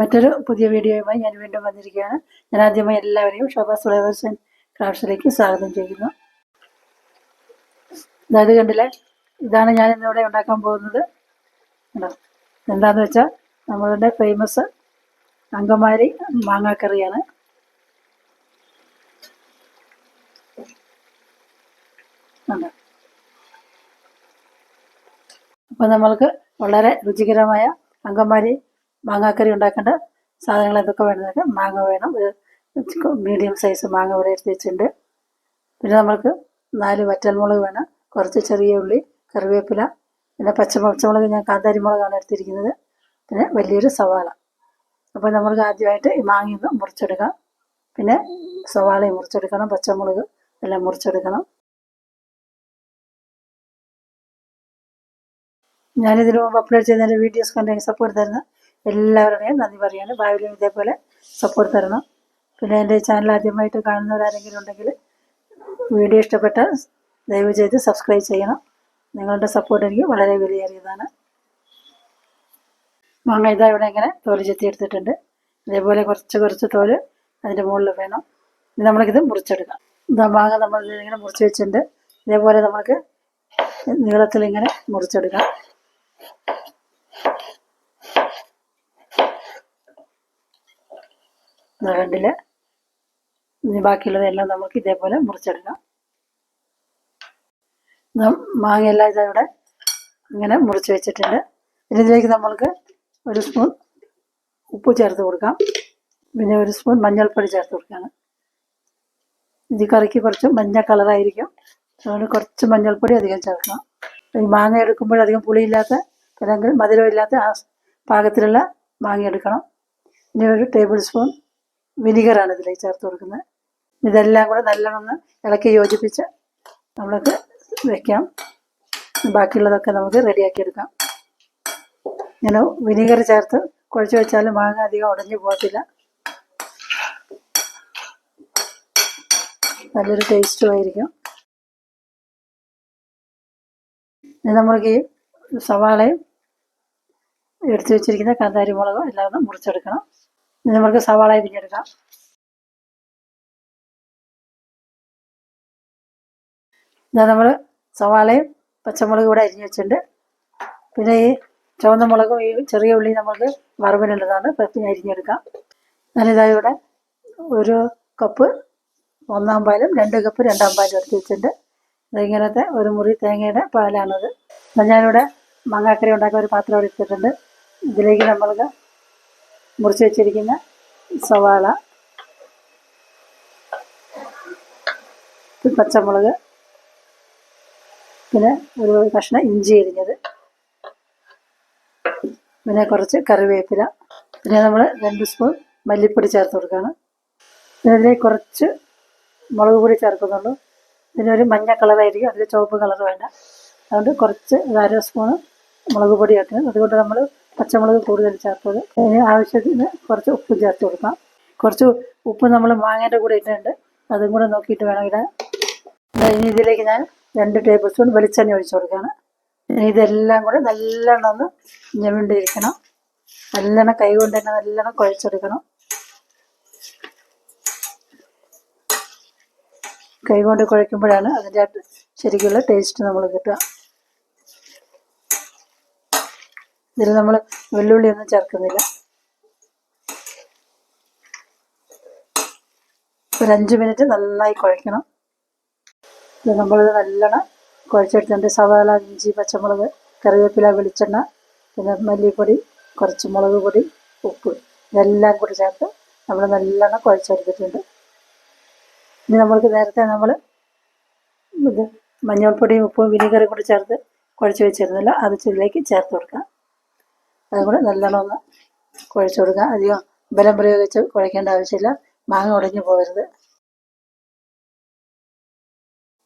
മറ്റൊരു പുതിയ വീഡിയോയുമായി ഞാൻ വീണ്ടും വന്നിരിക്കുകയാണ്. ഞാൻ ആദ്യമായി എല്ലാവരെയും ഷോബാസ് ഫ്ലേവേഴ്സ് ആൻഡ് ക്രാഫ്റ്റ്സിലേക്ക് സ്വാഗതം ചെയ്യുന്നു. അതായത് കണ്ടില്ലേ? ഇതാണ് ഞാൻ ഇന്നിവിടെ ഉണ്ടാക്കാൻ പോകുന്നത്. കണ്ടോ? എന്താണെന്ന് വെച്ചാൽ നമ്മളുടെ ഫേമസ് അങ്കമാരി മാങ്ങാക്കറിയാണ്. അപ്പോൾ നമ്മൾക്ക് വളരെ രുചികരമായ അങ്കമാരി മാങ്ങാക്കറി ഉണ്ടാക്കേണ്ട സാധനങ്ങൾ എന്തൊക്കെ വേണമെന്നൊക്കെ മാങ്ങ വേണം. ഒരു മീഡിയം സൈസ് മാങ്ങ ഇവിടെ എടുത്ത് വെച്ചിട്ടുണ്ട്. പിന്നെ നമ്മൾക്ക് നാല് വറ്റൽമുളക് വേണം. കുറച്ച് ചെറിയ ഉള്ളി കറിവേപ്പില പിന്നെ പച്ചമുളക് ഞാൻ കാന്താരി മുളകാണ് എടുത്തിരിക്കുന്നത്. പിന്നെ വലിയൊരു സവാള. അപ്പോൾ നമ്മൾക്ക് ആദ്യമായിട്ട് ഈ മാങ്ങയൊന്ന് മുറിച്ചെടുക്കാം. പിന്നെ സവാളയും മുറിച്ചെടുക്കണം പച്ചമുളക് എല്ലാം മുറിച്ചെടുക്കണം. ഞാനിതിനു മുമ്പ് അപ്ലോഡ് ചെയ്തതിന്റെ വീഡിയോസ് കണ്ടെങ്കിൽ സപ്പോർട്ട് തരുന്ന എല്ലാവരുടെയും നന്ദി പറയാണ്. ഭാവിയിലും ഇതേപോലെ സപ്പോർട്ട് തരണം. പിന്നെ എന്റെ ചാനൽ ആദ്യമായിട്ട് കാണുന്നവരാരെങ്കിലും ഉണ്ടെങ്കിൽ വീഡിയോ ഇഷ്ടപ്പെട്ടാൽ ദയവ് ചെയ്ത് സബ്സ്ക്രൈബ് ചെയ്യണം. നിങ്ങളുടെ സപ്പോർട്ട് എനിക്ക് വളരെ വിലയേറിയതാണ്. മാങ്ങ ഇതാ ഇവിടെ ഇങ്ങനെ തോൽ ചെത്തി എടുത്തിട്ടുണ്ട് ഇതേപോലെ കുറച്ച് കുറച്ച് തോൽ അതിന്റെ മുകളിൽ വേണം. ഇനി നമ്മൾക്കിത് മുറിച്ചെടുക്കാം. ഇതാ മാങ്ങ നമ്മൾ ഇങ്ങനെ മുറിച്ച് വെച്ചിട്ടുണ്ട്. ഇതേപോലെ നമുക്ക് നീളത്തിൽ ഇങ്ങനെ മുറിച്ചെടുക്കാം. കണ്ടില്ല ഇനി ബാക്കിയുള്ളതെല്ലാം നമുക്ക് ഇതേപോലെ മുറിച്ചെടുക്കാം. മാങ്ങയെല്ലാം ഇതവിടെ ഇങ്ങനെ മുറിച്ച് വെച്ചിട്ടുണ്ട്. ഇനി ഇതിലേക്ക് നമ്മൾക്ക് ഒരു സ്പൂൺ ഉപ്പ് ചേർത്ത് കൊടുക്കാം. പിന്നെ ഒരു സ്പൂൺ മഞ്ഞൾപ്പൊടി ചേർത്ത് കൊടുക്കുകയാണ്. ഇത് കറിക്ക് കുറച്ച് മഞ്ഞ കളറായിരിക്കും അതുകൊണ്ട് കുറച്ച് മഞ്ഞൾപ്പൊടി അധികം ചേർക്കണം. ഈ മാങ്ങ എടുക്കുമ്പോൾ അധികം പുളിയില്ലാത്ത അല്ലെങ്കിൽ മധുരമില്ലാത്ത ആ പാകത്തിലുള്ള മാങ്ങ എടുക്കണം. ഇനി ഒരു ടേബിൾ സ്പൂൺ വിനിഗറാണ് ഇതിലേക്ക് ചേർത്ത് കൊടുക്കുന്നത്. ഇതെല്ലാം കൂടെ നല്ലോണം ഇളക്കി യോജിപ്പിച്ച് നമ്മൾക്ക് വെക്കാം. ബാക്കിയുള്ളതൊക്കെ നമുക്ക് റെഡിയാക്കി എടുക്കാം. ഇങ്ങനെ വിനീഗർ ചേർത്ത് കുഴച്ച് വെച്ചാൽ മാങ്ങ അധികം ഉടഞ്ഞു പോകത്തില്ല. നല്ലൊരു ടേസ്റ്റും ആയിരിക്കും. നമ്മൾക്ക് ഈ സവാളയും എടുത്തു വെച്ചിരിക്കുന്ന കാന്താരി മുളകും എല്ലാം ഒന്ന് മുറിച്ചെടുക്കണം. നമുക്ക് സവാള അരിഞ്ഞെടുക്കാം. ഇതാ നമ്മൾ സവാളയും പച്ചമുളകും കൂടെ അരിഞ്ഞ് വെച്ചിട്ടുണ്ട്. പിന്നെ ഈ ചുവന്ന മുളകും ഈ ചെറിയ ഉള്ളി നമുക്ക് വറവിനുള്ളതാണ്. പിന്നെ അരിഞ്ഞെടുക്കാം. ഞാനിതാ ഇവിടെ ഒരു കപ്പ് ഒന്നാം പാലും രണ്ട് കപ്പ് രണ്ടാം പാലും എടുത്ത് വെച്ചിട്ടുണ്ട്. ഇതിങ്ങനത്തെ ഒരു മുറി തേങ്ങയുടെ പാലാണത്. ഞാനിവിടെ മങ്ങാക്കറി ഉണ്ടാക്കാൻ ഒരു പാത്രം എടുത്തിട്ടുണ്ട് ഇതിലേക്ക് നമ്മൾക്ക് മുറിച്ച് വെച്ചിരിക്കുന്ന സവാള പച്ചമുളക് പിന്നെ ഒരു കഷ്ണം ഇഞ്ചി അരിഞ്ഞത് പിന്നെ കുറച്ച് കറിവേപ്പില പിന്നെ നമ്മൾ രണ്ട് സ്പൂൺ മല്ലിപ്പൊടി ചേർത്ത് കൊടുക്കുകയാണ്. പിന്നെ കുറച്ച് മുളക് പൊടി ചേർക്കുന്നുള്ളൂ. പിന്നെ ഒരു മഞ്ഞ കളറായിരിക്കും അതിൽ ചുവപ്പ് കളർ വേണ്ട. അതുകൊണ്ട് കുറച്ച് അര സ്പൂണ് മുളക് പൊടി അതുകൊണ്ട് നമ്മൾ പച്ചമുളക് കൂടുതൽ ചേർത്തത്. അതിന് ആവശ്യത്തിന് കുറച്ച് ഉപ്പ് ചേർത്ത് കൊടുക്കാം. കുറച്ച് ഉപ്പ് നമ്മൾ മാങ്ങേന്റെ കൂടെ ഇട്ടിട്ടുണ്ട്. അതും കൂടെ നോക്കിയിട്ട് വേണം ഇടാൻ. ഇനി ഇതിലേക്ക് ഞാൻ രണ്ട് ടേബിൾ സ്പൂൺ വെളിച്ചെണ്ണ ഒഴിച്ചു കൊടുക്കുകയാണ്. ഇനി ഇതെല്ലാം കൂടെ നല്ലോണം ഒന്ന് ഞെവിണ്ടിരിക്കണം. നല്ലോണം കൈ കൊണ്ട് തന്നെ നല്ലോണം കുഴച്ചെടുക്കണം. കൈ കൊണ്ട് കുഴയ്ക്കുമ്പോഴാണ് അതിന്റെ ശരിക്കുള്ള ടേസ്റ്റ് നമ്മൾ കിട്ടുക. ഇതിൽ നമ്മൾ വെള്ളുള്ളിയൊന്നും ചേർക്കുന്നില്ല. ഒരു അഞ്ച് മിനിറ്റ് നന്നായി കുഴയ്ക്കണം. ഇത് നമ്മളിത് നല്ലോണം കുഴച്ചെടുത്തിട്ടുണ്ട് സവാള ഇഞ്ചി പച്ചമുളക് കറിവേപ്പില വെളിച്ചെണ്ണ പിന്നെ മല്ലിപ്പൊടി കുറച്ച് മുളക് പൊടി ഉപ്പ് ഇതെല്ലാം കൂടി ചേർത്ത് നമ്മൾ നല്ലോണം കുഴച്ചെടുത്തിട്ടുണ്ട്. ഇനി നമ്മൾക്ക് നേരത്തെ നമ്മൾ ഇത് മഞ്ഞൾപ്പൊടിയും ഉപ്പും വിനീഗറും കൂടി ചേർത്ത് കുഴച്ച് വെച്ചിരുന്നില്ല അത് ഇതിലേക്ക് ചേർത്ത് കൊടുക്കാം. അതും കൂടെ നല്ലോണം ഒന്ന് കുഴച്ച് കൊടുക്കാം അധികം ബലം പ്രയോഗിച്ച് കുഴക്കേണ്ട ആവശ്യമില്ല. മാങ്ങ ഉടഞ്ഞു പോകരുത്.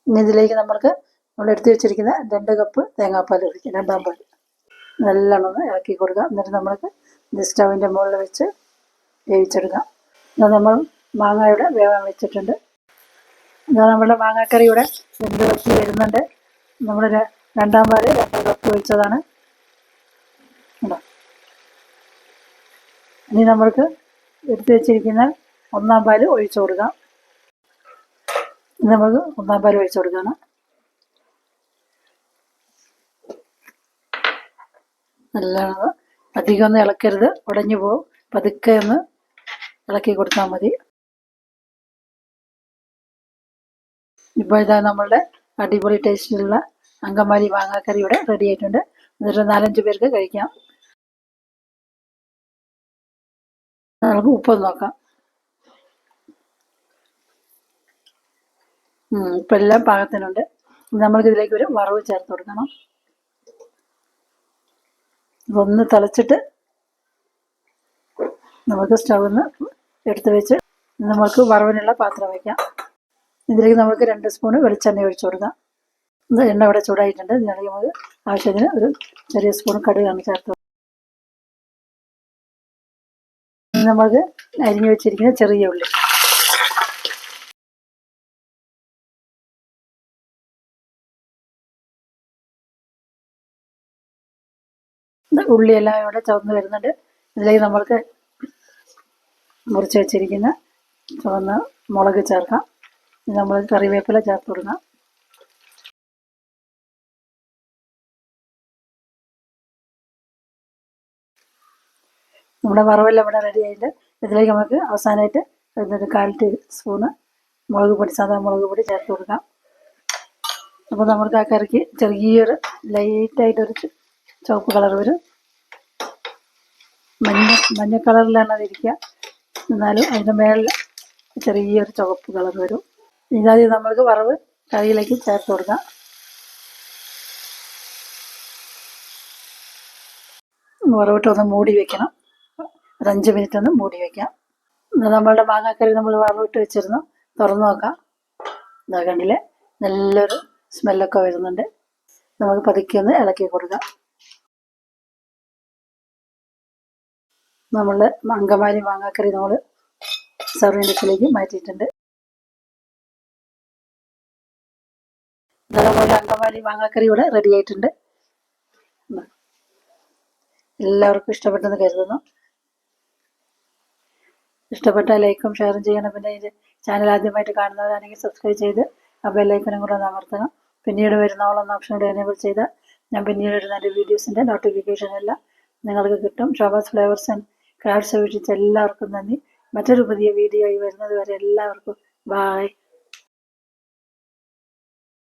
ഇനി ഇതിലേക്ക് നമ്മൾക്ക് നമ്മൾ എടുത്തു വെച്ചിരിക്കുന്ന രണ്ട് കപ്പ് തേങ്ങാപ്പാൽ ഒഴിക്കുക. രണ്ടാം പാൽ. നല്ലോണം ഒന്ന് ഇളക്കി കൊടുക്കുക. എന്നിട്ട് നമ്മൾക്ക് ഇത് സ്റ്റവിന്റെ മുകളിൽ വെച്ച് വേവിച്ചെടുക്കാം. ഇത് നമ്മൾ മാങ്ങയുടെ വേവാൻ വെച്ചിട്ടുണ്ട്. ഇതാ നമ്മുടെ മാങ്ങാക്കറിയുടെ രണ്ട് കപ്പ് വരുന്നുണ്ട്. നമ്മൾ രണ്ടാം പാൽ രണ്ട് കപ്പ് ഒഴിച്ചതാണ് ഇനി നമ്മൾക്ക് എടുത്തു വെച്ചിരിക്കുന്ന ഒന്നാം പാൽ ഒഴിച്ചു കൊടുക്കാം. നമുക്ക് ഒന്നാം പാൽ ഒഴിച്ചു കൊടുക്കണം. നല്ലോണം അധികം ഒന്നും ഇളക്കരുത്. ഉടഞ്ഞു പോകും പതുക്കെ ഒന്ന് ഇളക്കി കൊടുത്താൽ മതി. ഇപ്പോൾ ഇതാ നമ്മളുടെ അടിപൊളി ടേസ്റ്റിലുള്ള അങ്കമാലി മാങ്ങാക്കറി റെഡി ആയിട്ടുണ്ട്. എന്നിട്ട് നാലഞ്ച് പേർക്ക് കഴിക്കാം. നമുക്ക് ഉപ്പൊന്ന് നോക്കാം ഉപ്പ് എല്ലാം പാകത്തിനുണ്ട്. നമ്മൾക്ക് ഇതിലേക്ക് ഒരു വറവ് ചേർത്ത് കൊടുക്കണം. ഇതൊന്ന് തിളച്ചിട്ട് നമുക്ക് സ്റ്റൗന്ന് എടുത്ത് വെച്ച് നമുക്ക് വറവിനുള്ള പാത്രം വയ്ക്കാം ഇതിലേക്ക് നമുക്ക് രണ്ട് സ്പൂണ് വെളിച്ചെണ്ണ ഒഴിച്ചു കൊടുക്കാം. എണ്ണ ഇവിടെ ചൂടായിട്ടുണ്ട്. ഇതിനിടയ്ക്ക് നമുക്ക് ആവശ്യത്തിന് ഒരു ചെറിയ സ്പൂൺ കടുകാണ് ചേർത്ത് നമുക്ക് അരിഞ്ഞു വെച്ചിരിക്കുന്ന ചെറിയ ഉള്ളി. ഉള്ളിയെല്ലാം ഇവിടെ ചുവന്ന് വരുന്നുണ്ട്. ഇതിലേക്ക് നമ്മൾക്ക് മുറിച്ച് വെച്ചിരിക്കുന്ന ചുവന്ന മുളക് ചേർക്കാം. നമ്മൾ കറിവേപ്പില ചേർത്ത് കൊടുക്കാം. നമ്മുടെ വറവെല്ലാം ഇവിടെ റെഡി ആയിട്ട് ഇതിലേക്ക് നമുക്ക് അവസാനമായിട്ട് ഒരു കാൽ ടീസ്പൂണ് മുളക് പൊടി സാധാ മുളക് പൊടി ചേർത്ത് കൊടുക്കാം. അപ്പോൾ നമുക്ക് ആ കറിക്ക് ചെറിയൊരു ലൈറ്റായിട്ടൊരു ചുവപ്പ് കളർ വരും. മഞ്ഞ മഞ്ഞ കളറിലാണ് അതിരിക്കുക എന്നാലും അതിന്റെ മേളിൽ ചെറിയൊരു ചുവപ്പ് കളർ വരും. ഇതാദ്യം നമ്മൾക്ക് വറവ് കറിയിലേക്ക് ചേർത്ത് കൊടുക്കാം. വറവിട്ട് ഒന്ന് മൂടി വെക്കണം. ഒരു അഞ്ച് മിനിറ്റ് ഒന്ന് മൂടി ഇത് നമ്മളുടെ മാങ്ങാക്കറി നമ്മൾ വറവിട്ട് വെച്ചിരുന്നു. തുറന്നു നോക്കാം. ഇതാ കണ്ടില്ലേ? നല്ലൊരു സ്മെല്ലൊക്കെ വരുന്നുണ്ട്. നമുക്ക് പതുക്കെ ഒന്ന് ഇളക്കി കൊടുക്കാം. നമ്മളുടെ അങ്കമാലി മാങ്ങാക്കറി നമ്മൾ സർവിങ് ഡിഷിലേക്ക് മാറ്റിയിട്ടുണ്ട്. അതുപോലെ അങ്കമാലി മാങ്ങാക്കറി ഇവിടെ റെഡി ആയിട്ടുണ്ട്. എല്ലാവർക്കും ഇഷ്ടപ്പെട്ടെന്ന് കരുതുന്നു. ഇഷ്ടപ്പെട്ടാൽ ലൈക്കും ഷെയറും ചെയ്യണം. പിന്നെ ഇത് ചാനൽ ആദ്യമായിട്ട് കാണുന്നവരാണെങ്കിൽ സബ്സ്ക്രൈബ് ചെയ്ത് ആ ബെല്ലൈക്കനും കൂടെ ഒന്ന് അമർത്തണം. പിന്നീട് വരുന്ന ഒന്ന് ഓപ്ഷൻ കൂടെ എനേബിൾ ചെയ്താൽ ഞാൻ പിന്നീട് ഇടുന്ന എന്റെ വീഡിയോസിന്റെ നോട്ടിഫിക്കേഷൻ എല്ലാം നിങ്ങൾക്ക് കിട്ടും. ഷോബാസ് ഫ്ലേവേഴ്സ് ആൻഡ് ക്രാഫ്റ്റ്സ് വീക്ഷിച്ച എല്ലാവർക്കും നന്ദി. മറ്റൊരു പുതിയ വീഡിയോ ആയി വരുന്നത് വരെ എല്ലാവർക്കും ബായ്